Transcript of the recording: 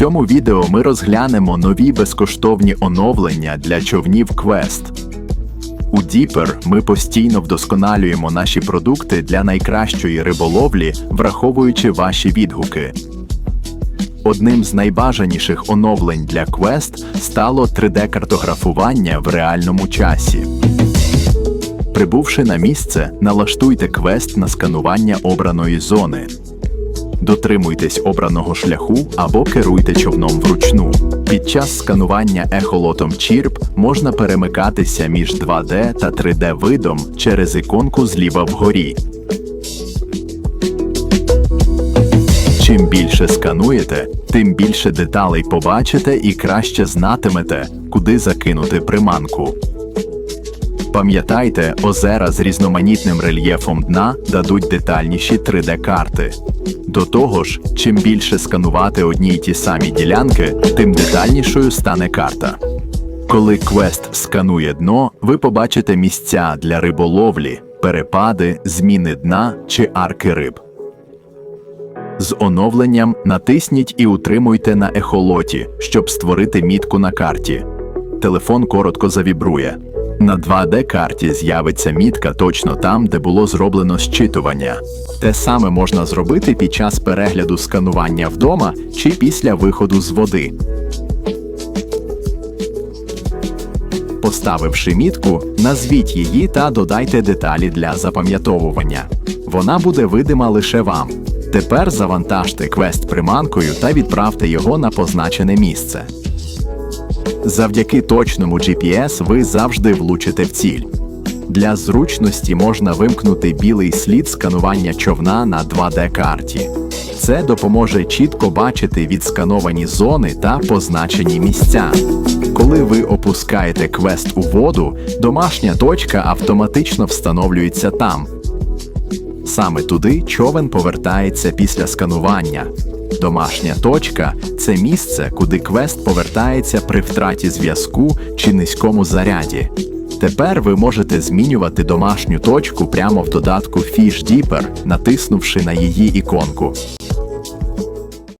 цьому відео ми розглянемо нові безкоштовні оновлення для човнів Quest. У Dipper ми постійно вдосконалюємо наші продукти для найкращої риболовлі, враховуючи ваші відгуки. Одним з найбажаніших оновлень для Quest стало 3D-картографування в реальному часі. Прибувши на місце, налаштуйте квест на сканування обраної зони. Дотримуйтесь обраного шляху або керуйте човном вручну. Під час сканування ехолотом Чірп можна перемикатися між 2D та 3D видом через іконку зліва вгорі. Чим більше скануєте, тим більше деталей побачите і краще знатимете, куди закинути приманку. Пам'ятайте, озера з різноманітним рельєфом дна дадуть детальніші 3D-карти. До того ж, чим більше сканувати одні й ті самі ділянки, тим детальнішою стане карта. Коли квест сканує дно, ви побачите місця для риболовлі, перепади, зміни дна чи арки риб. З оновленням натисніть і утримуйте на ехолоті, щоб створити мітку на карті. Телефон коротко завібрує. На 2D-карті з'явиться мітка точно там, де було зроблено щитування. Те саме можна зробити під час перегляду сканування вдома чи після виходу з води. Поставивши мітку, назвіть її та додайте деталі для запам'ятовування. Вона буде видима лише вам. Тепер завантажте квест приманкою та відправте його на позначене місце. Завдяки точному GPS ви завжди влучите в ціль. Для зручності можна вимкнути білий слід сканування човна на 2D-карті. Це допоможе чітко бачити відскановані зони та позначені місця. Коли ви опускаєте квест у воду, домашня точка автоматично встановлюється там. Саме туди човен повертається після сканування. Домашня точка це місце, куди квест повертається при втраті зв'язку чи низькому заряді. Тепер ви можете змінювати домашню точку прямо в додатку Fish Deeper, натиснувши на її іконку.